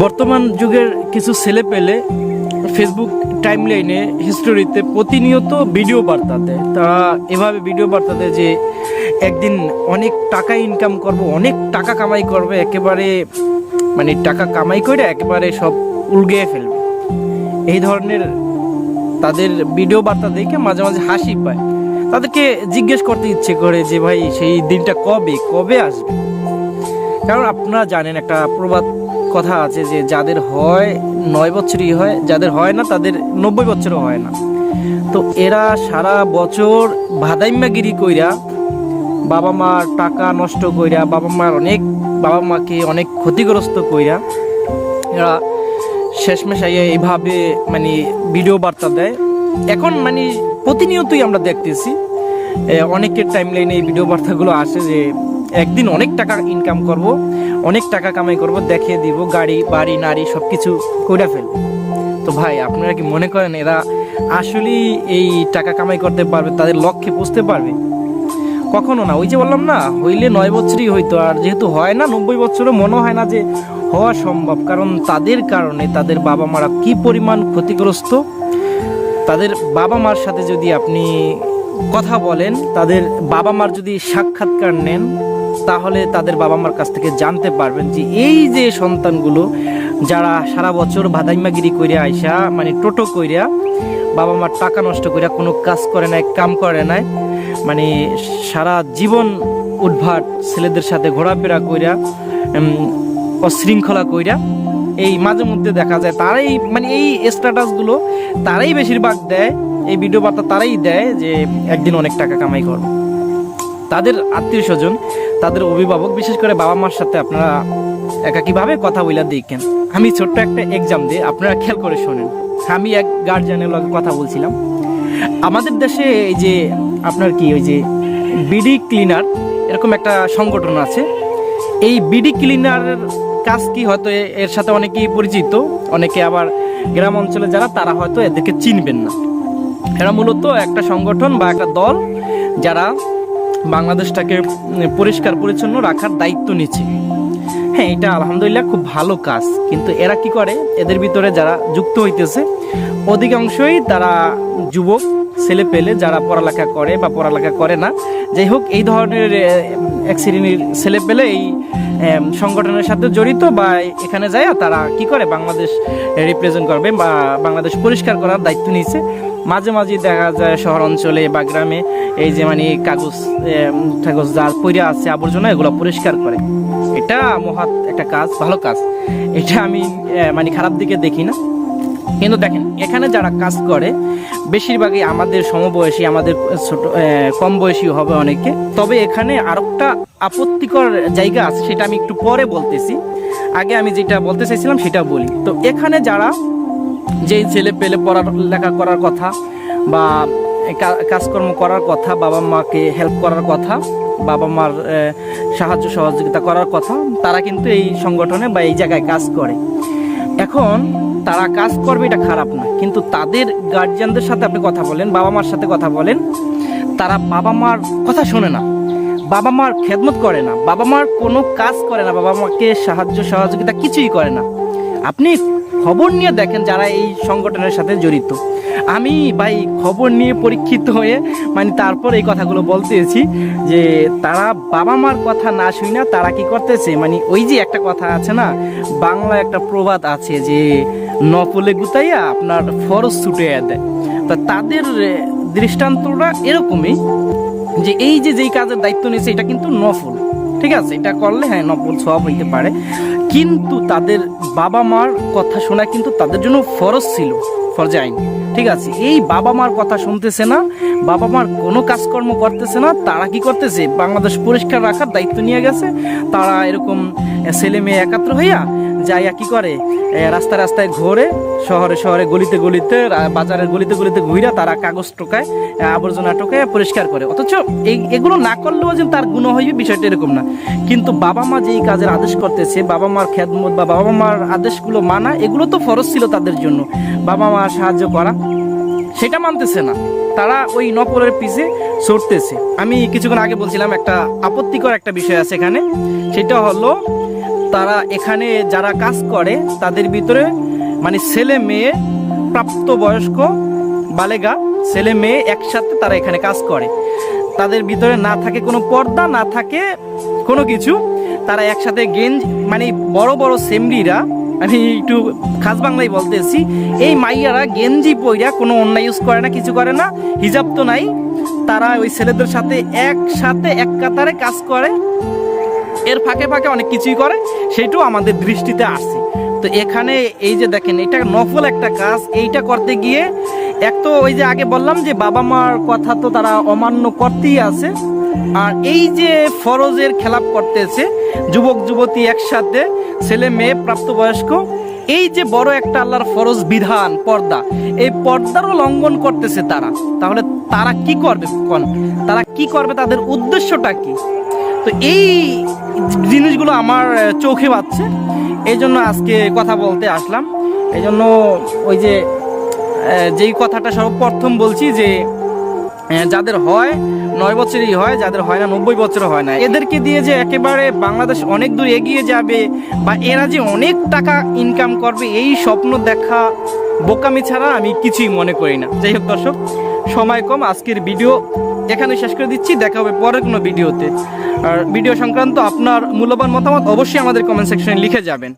বর্তমান যুগের কিছু ছেলে পেলে ফেসবুক টাইমলাইনে হিস্টোরিতে প্রতিনিয়ত ভিডিও বার্তা দেয় তারা এভাবে ভিডিও বার্তা দেয় যে একদিন অনেক টাকা ইনকাম করব, অনেক টাকা কামাই করবে, একেবারে মানে টাকা কামাই করে একেবারে সব উলগিয়ে ফেলবে। এই ধরনের তাদের ভিডিও বার্তা দেখে মাঝে মাঝে হাসি পায়। তাদেরকে জিজ্ঞেস করতে ইচ্ছে করে যে, ভাই, সেই দিনটা কবে? কবে আসবে? কারণ আপনারা জানেন, একটা প্রবাদ কথা আছে যে যাদের হয় নয় বছরই হয়, যাদের হয় না তাদের নব্বই বছরও হয় না। তো এরা সারা বছর ভাদাইম্যাগিরি কইরা বাবা মার টাকা নষ্ট কইরা, বাবা মার অনেক, বাবা মাকে অনেক ক্ষতিগ্রস্ত কইরা এরা শেষমেশ এইভাবে মানে ভিডিও বার্তা দেয়। এখন মানে প্রতিনিয়তই আমরা দেখতেছি অনেকের টাইম লাইনে এই ভিডিও বার্তাগুলো আসে যে একদিন অনেক টাকা ইনকাম করব, অনেক টাকা কামাই করব, দেখিয়ে দিব, গাড়ি, বাড়ি, নারী সব কিছু করে ফেলব। তো ভাই, আপনারা কি মনে করেন এরা আসলেই এই টাকা কামাই করতে পারবে, তাদের লক্ষ্যে পৌঁছতে পারবে? কখনো না, ওই যে বললাম না, হইলে নয় বছরই হইতো, আর যেহেতু হয় না, নব্বই বছরও মনে হয় না যে হওয়া সম্ভব, কারণ তাদের কারণে তাদের বাবা মারা কি পরিমাণ ক্ষতিগ্রস্ত? তাদের বাবা মার সাথে যদি আপনি কথা বলেন, তাদের বাবা মার যদি সাক্ষাৎকার নেন, তাহলে তাদের বাবা মার কাছ থেকে জানতে পারবেন যে এই যে সন্তানগুলো যারা সারা বছর ভাদাইমাগিরি কইরা আইসা মানে টোটো কইরা বাবা মার টাকা নষ্ট কইরা কোনো কাজ করে নাই, কাম করে নাই মানে সারা জীবন উদ্ভাট ছেলেদের সাথে ঘোরাফেরা কইরা অশৃঙ্খলা কইরা, এই মাঝে মধ্যে দেখা যায় তারাই মানে এই স্ট্যাটাসগুলো তারাই বেশিরভাগ দেয়। এই ভিডিও বার্তা তারাই দেয় যে একদিন অনেক টাকা কামাই করবে তাদের আত্মীয় স্বজন, তাদের অভিভাবক, বিশেষ করে বাবা মার সাথে আপনারা একাকিভাবে কথা বইলা দেখেন। আমি ছোট্ট একটা এক্সাম দিয়ে আপনারা খেয়াল করে শোনেন। আমি এক গার্জিয়ানের লগে কথা বলছিলাম। আমাদের দেশে এই যে আপনার কি, ওই যে বিডি ক্লিনার এরকম একটা সংগঠন আছে। এই বিডি ক্লিনারের কাজ কি, হয়তো এর সাথে অনেকেই পরিচিত, অনেকে আবার গ্রাম অঞ্চলে যারা, তারা হয়তো এদেরকে চিনবেন না। এরা মূলত একটা সংগঠন বা একটা দল যারা বাংলাদেশটাকে পরিষ্কার, পরিচ্ছন্ন রাখার দায়িত্ব নিচ্ছে। হ্যাঁ এটা আলহামদুলিল্লাহ খুব ভালো কাজ। কিন্তু এরা কি করে? এদের ভিতরে যারা যুক্ত হইতেছে, অধিকাংশই তারা যুবক, ছেলে পেলে যারা পড়ালেখা করে বা পড়ালেখা করে না, যাই হোক, এই ধরনের এক শ্রেণির ছেলে পেলে এই সংগঠনের সাথে জড়িত বা এখানে যায় তারা কি করে? বাংলাদেশ রিপ্রেজেন্ট করবে বা বাংলাদেশ পরিষ্কার করার দায়িত্ব নিয়েছে। মাঝে মাঝে দেখা যায় শহর অঞ্চলে বা গ্রামে এই যে মানে কাগজ কাগজ যার পইরা আছে, আবর্জনা, এগুলো পরিষ্কার করে। এটা মহৎ একটা কাজ, ভালো কাজ। এটা আমি মানে খারাপ দিকে দেখি না। কিন্তু দেখেন, এখানে যারা কাজ করে, বেশিরভাগই আমাদের সমবয়সী, আমাদের ছোট কম বয়সী হবে অনেকে। তবে এখানে আরেকটা আপত্তিকর জায়গা আছে, সেটা আমি একটু পরে বলতেছি। আগে আমি যেটা বলতে চাইছিলাম, সেটা বলি। তো এখানে যারা যেই ছেলে পেলে পড়ালেখা করার কথা বা কাজকর্ম করার কথা, বাবা মাকে হেল্প করার কথা, বাবা মার সাহায্য সহযোগিতা করার কথা, তারা কিন্তু এই সংগঠনে বা এই জায়গায় কাজ করে। এখন তারা কাজ করবে এটা খারাপ না, কিন্তু তাদের গার্জিয়ানদের সাথে আপনি কথা বলেন, বাবা মার সাথে কথা বলেন, তারা বাবা মার কথা শোনে না, বাবা মার খেদমত করে না, বাবা মার কোনো কাজ করে না, বাবা মাকে সাহায্য সহযোগিতা কিছুই করে না। আপনি খবর নিয়ে দেখেন যারা এই সংগঠনের সাথে জড়িত। আমি ভাই খবর নিয়ে পরীক্ষিত হয়ে মানে তারপর এই কথাগুলো বলতেছি যে তারা বাবা মার কথা না শুই না তারা কি করতেছে? মানে ওই যে একটা কথা আছে না বাংলা একটা প্রবাদ আছে যে নপলে গুতাইয়া আপনার ফরজ ছুটে দেয়। তা তাদের দৃষ্টান্তটা এরকমই যে এই যে যেই কাজের দায়িত্ব নিয়েছে, এটা কিন্তু নফল। ঠিক আছে? এটা করলে হ্যাঁ নফল সব হইতে পারে। কিন্তু তাদের বাবা মার কথা শোনা কিন্তু তাদের জন্য ফরজ ছিল, ফরজে আইন। ঠিক আছে, এই বাবা মার কথা শুনতেছে না, বাবা মার কোনো কাজকর্ম করতেছে না, তারা কি করতেছে? বাংলাদেশ পরিষ্কার রাখার দায়িত্ব নিয়ে গেছে, তারা এরকম ছেলে মেয়ে একাত্র হইয়া যাইয়া কি করে? এ, রাস্তায় ঘোরে শহরে শহরে গলিতে গলিতে বাজারের গলিতে গলিতে ঘুরে তারা কাগজ টোকায় আবর্জনা টোকায় পরিষ্কার করে। অথচ এই এগুলো না করলেও যে তার গুণ হইবে বিষয়টা এরকম না। কিন্তু বাবা মা যেই কাজের আদেশ করতেছে বাবা মার খেদমত বা বাবা মার আদেশগুলো মানা এগুলো তো ফরজ ছিল তাদের জন্য। বাবা মার সাহায্য করা সেটা মানতেছে না। তারা ওই নকলের পিছে ছড়তেছে আমি কিছুক্ষণ আগে বলছিলাম একটা আপত্তিকর একটা বিষয় আছে এখানে। সেটা হলো তারা এখানে যারা কাজ করে, তাদের ভিতরে মানে ছেলে মেয়ে, প্রাপ্তবয়স্ক, বালেগা, ছেলে মেয়ে একসাথে তারা এখানে কাজ করে। তাদের ভিতরে না থাকে কোনো পর্দা, না থাকে কোনো কিছু। তারা একসাথে গেঞ্জ মানে বড় বড় সেমরিরা আমি একটু খাস বাংলায় বলতেছি, এই মাইয়ারা গেঞ্জি পইরা কোনো অন্যায় ইউজ করে না, কিছু করে না, হিজাব তো নাই। তারা ওই ছেলেদের সাথে একসাথে এক কাতারে কাজ করে। এর ফাঁকে ফাঁকে অনেক কিছুই করে, সেটাও আমাদের দৃষ্টিতে আসছে। তো এখানে এই যে দেখেন, এটা নফল একটা কাজ। এইটা করতে গিয়ে এক তো ওই যে আগে বললাম যে বাবা মার কথা তো তারা অমান্য করতেই আছে। আর এই যে ফরজের খেলাপ করতেছে, যুবক, যুবতী একসাথে, ছেলে, মেয়ে, প্রাপ্তবয়স্ক, এই যে বড় একটা আল্লাহর ফরজ বিধান, পর্দা, এই পর্দারও লঙ্ঘন করতেছে তারা। তাহলে তারা কি করবে তারা কি করবে? তাদের উদ্দেশ্যটা কি? তো এই জিনিসগুলো আমার চোখে বাচ্ছে এই জন্য আজকে কথা বলতে আসলাম। এই জন্য ওই যে যেই কথাটা সর্বপ্রথম বলছি যে যাদের হয়, নয় বছরই হয়, যাদের হয় না, নব্বই বছর হয় না। এদেরকে দিয়ে যে একেবারে বাংলাদেশ অনেক দূর এগিয়ে যাবে বা এরা যে অনেক টাকা ইনকাম করবে, এই স্বপ্ন দেখা বোকামি ছাড়া আমি কিছুই মনে করি না। যাই হোক দর্শক, সময় কম, আজকের ভিডিও এখানে শেষ করে দিচ্ছি। দেখা হবে পরের কোনো ভিডিওতে। ভিডিও সংক্রান্ত আপনার মূল্যবান মতামত অবশ্যই আমাদের কমেন্ট সেকশনে লিখে যাবেন।